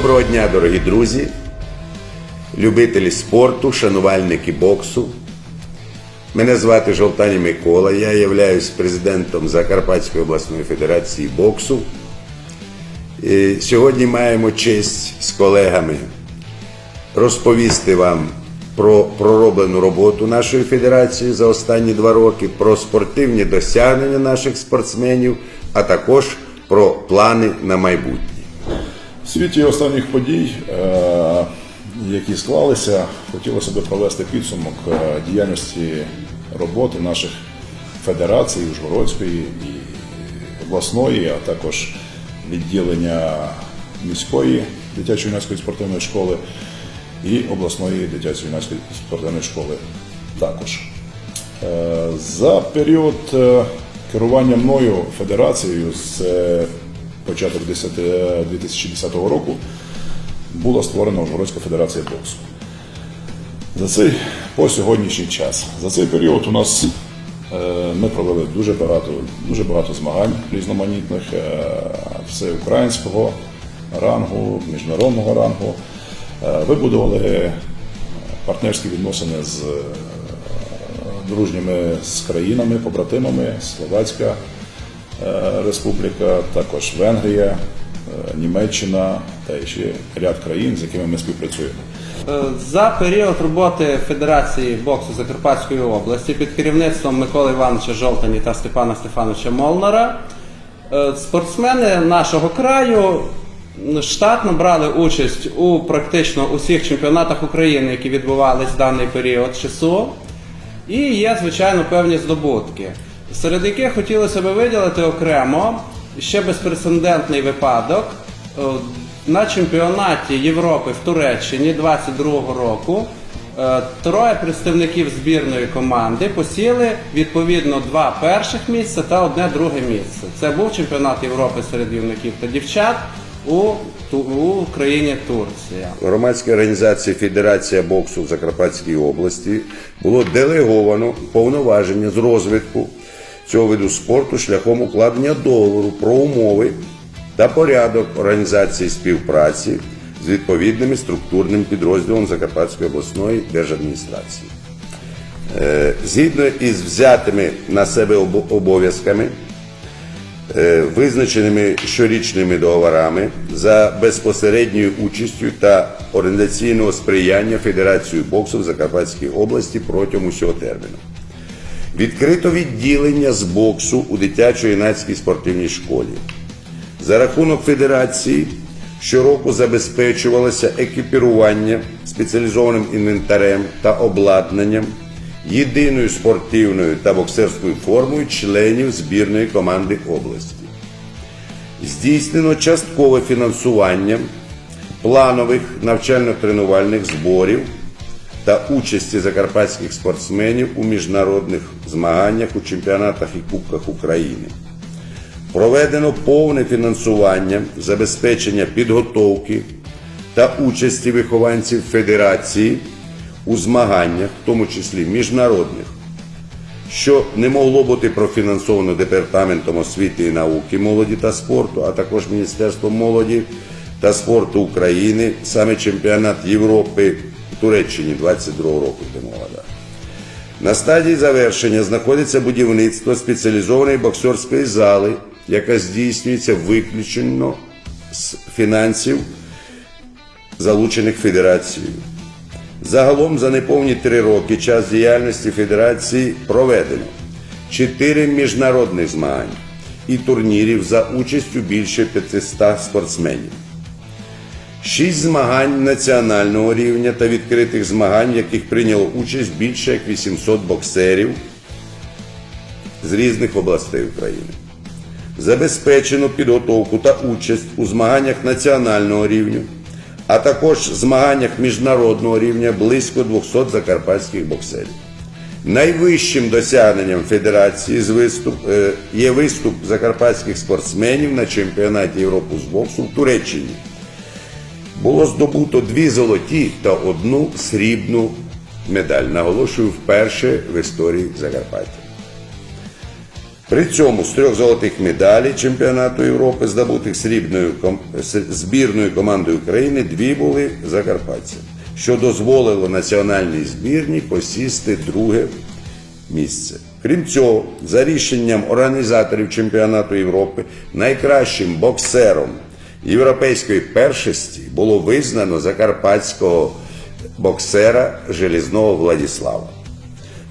Доброго дня, дорогі друзі, любителі спорту, шанувальники боксу. Мене звати Жовтані Микола, я являюсь президентом Закарпатської обласної федерації боксу. І сьогодні маємо честь з колегами розповісти вам про пророблену роботу нашої федерації за останні два роки, про спортивні досягнення наших спортсменів, а також про плани на майбутнє. В світі останніх подій, е, які склалися, хотілося б провести підсумок е, діяльності роботи наших федерацій Ужгородської і обласної, а також відділення міської дитячо-юнацької спортивної школи і обласної дитячо-юнацької спортивної школи також. Е, За період керування мною федерацією з початок 10 е, 2010 року була створена Ужгородська федерація боксу. За цей по сьогоднішній час. За цей період у нас е, ми провели дуже багато, дуже багато змагань різноманітних е, всеукраїнського рангу, міжнародного рангу. Вибудували партнерські відносини з дружніми з країнами, побратимами, Словацька Республіка, також Венгрія, е, Німеччина та ще ряд країн, з якими ми співпрацюємо. Е, За період роботи Федерації боксу Закарпатської області під керівництвом Миколи Івановича Жовтані та Степана Стефановича Молнара е, спортсмени нашого краю штатно брали участь у практично усіх чемпіонатах України, які відбувались в даний період часу. І є, звичайно, певні здобутки, серед яких хотілося б виділити окремо ще безпрецедентний випадок. Е, На чемпіонаті Європи в Туреччині 22-го року е, троє представників збірної команди посіли відповідно два перших місця та одне друге місце. Це був чемпіонат Європи серед юнаків та дівчат у, у країні Турція. Громадській організації Федерація боксу в Закарпатській області було делеговано повноваження з розвитку цього виду спорту шляхом укладення договору про умови та порядок організації співпраці з відповідними структурним підрозділом Закарпатської обласної держадміністрації. Е, Згідно із взятими на себе обов'язками, е, визначеними щорічними договорами за безпосередньою участю та організаційного сприяння Федерації боксу в Закарпатській області протягом усього терміну. Відкрито відділення з боксу у дитячо-юнацькій спортивній школі. За рахунок федерації щороку забезпечувалося екіпірування спеціалізованим інвентарем та обладнанням, єдиною спортивною та боксерською формою членів збірної команди області. Здійснено часткове фінансування планових навчально-тренувальних зборів та участі закарпатських спортсменів у міжнародних змаганнях у чемпіонатах і Кубках України. Проведено повне фінансування забезпечення підготовки та участі вихованців Федерації у змаганнях, в тому числі міжнародних, що не могло бути профінансовано Департаментом освіти і науки, молоді та спорту, а також Міністерством молоді та спорту України, саме чемпіонат Європи в Туреччині 22 року йде мова. На стадії завершення знаходиться будівництво спеціалізованої боксерської зали, яка здійснюється виключно з фінансів, залучених федерацією. Загалом за неповні три роки час діяльності федерації проведено чотири міжнародних змагань і турнірів за участю більше 500 спортсменів. Шість змагань національного рівня та відкритих змагань, в яких прийняло участь більше як 800 боксерів з різних областей України. Забезпечено підготовку та участь у змаганнях національного рівня, а також змаганнях міжнародного рівня близько 200 закарпатських боксерів. Найвищим досягненням федерації з виступ, е, є виступ закарпатських спортсменів на чемпіонаті Європи з боксу в Туреччині було здобуто дві золоті та одну срібну медаль. Наголошую вперше в історії Закарпаття. При цьому з трьох золотих медалей чемпіонату Європи, здобутих срібною збірною командою України, дві були закарпатцям, що дозволило національній збірні посісти друге місце. Крім цього, за рішенням організаторів чемпіонату Європи, найкращим боксером європейської першості було визнано закарпатського боксера Желізного Владіслава.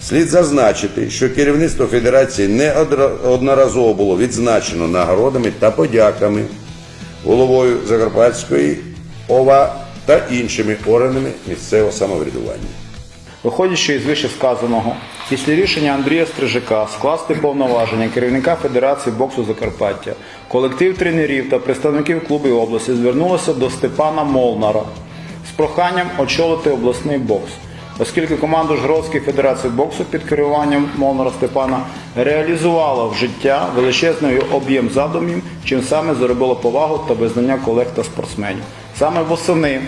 Слід зазначити, що керівництво Федерації неодноразово було відзначено нагородами та подяками головою Закарпатської ОВА та іншими органами місцевого самоврядування. Виходячи із вище сказаного, після рішення Андрія Стрижака скласти повноваження керівника Федерації боксу Закарпаття, колектив тренерів та представників клубів області звернулися до Степана Молнара з проханням очолити обласний бокс, оскільки команда Жгородської федерації боксу під керуванням Молнара Степана реалізувала в життя величезний об'єм задумів, чим саме заробило повагу та визнання колег та спортсменів. Саме восени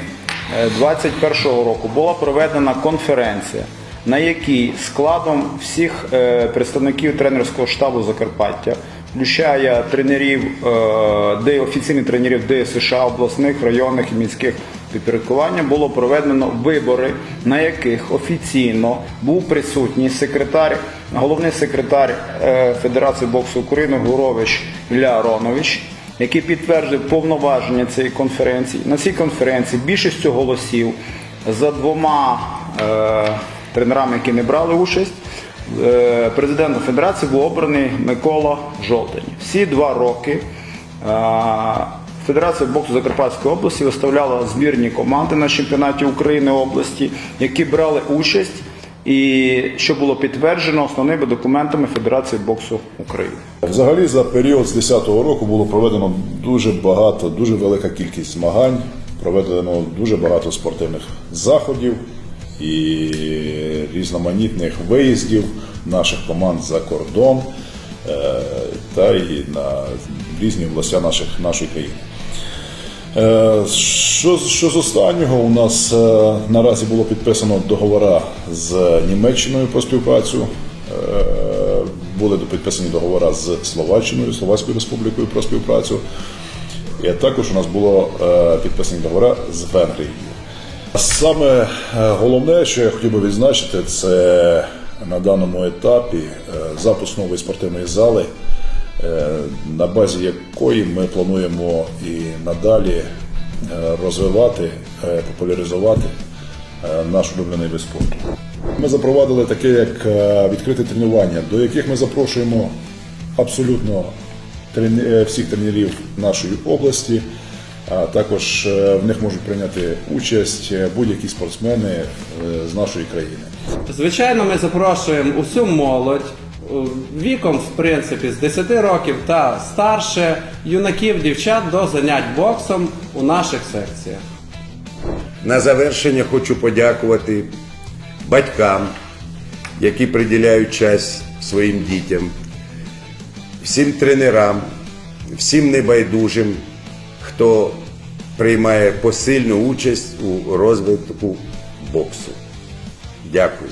2021 року була проведена конференція, на якій складом всіх е, представників тренерського штабу Закарпаття, включає тренерів, е, де офіційних тренерів ДСШ обласних, районних і міських підпорядкування, було проведено вибори, на яких офіційно був присутній секретар, головний секретар е, Федерації боксу України Гурович Ілля Аронович який підтвердив повноваження цієї конференції. На цій конференції більшістю голосів за двома е, тренерами, які не брали участь, е, президентом Федерації був обраний Микола Жолтень. Всі два роки е, Федерація боксу Закарпатської області виставляла збірні команди на чемпіонаті України області, які брали участь. І що було підтверджено основними документами Федерації боксу України. Взагалі за період з 10-го року було проведено дуже багато, дуже велика кількість змагань, проведено дуже багато спортивних заходів і різноманітних виїздів наших команд за кордон е, та і на різні області наших, нашої країни. Е, Що, що з останнього у нас е, наразі було підписано договора з Німеччиною про співпрацю. Е, Були підписані договора з Словаччиною, Словацькою Республікою про співпрацю. І також у нас було підписані договори з Венгрією. Саме головне, що я хотів би відзначити, це на даному етапі запуск нової спортивної зали, на базі якої ми плануємо і надалі е, розвивати, е, популяризувати е, наш улюблений вид спорту. Ми запровадили таке, як е, відкрите тренування, до яких ми запрошуємо абсолютно е, всіх тренерів нашої області. А також е, в них можуть прийняти участь е, будь-які спортсмени е, з нашої країни. Звичайно, ми запрошуємо усю молодь е, віком, в принципі, з 10 років та старше, юнаків, дівчат до занять боксом у наших секціях. На завершення хочу подякувати батькам, які приділяють час своїм дітям, всім тренерам, всім небайдужим, хто приймає посильну участь у розвитку боксу. Дякую.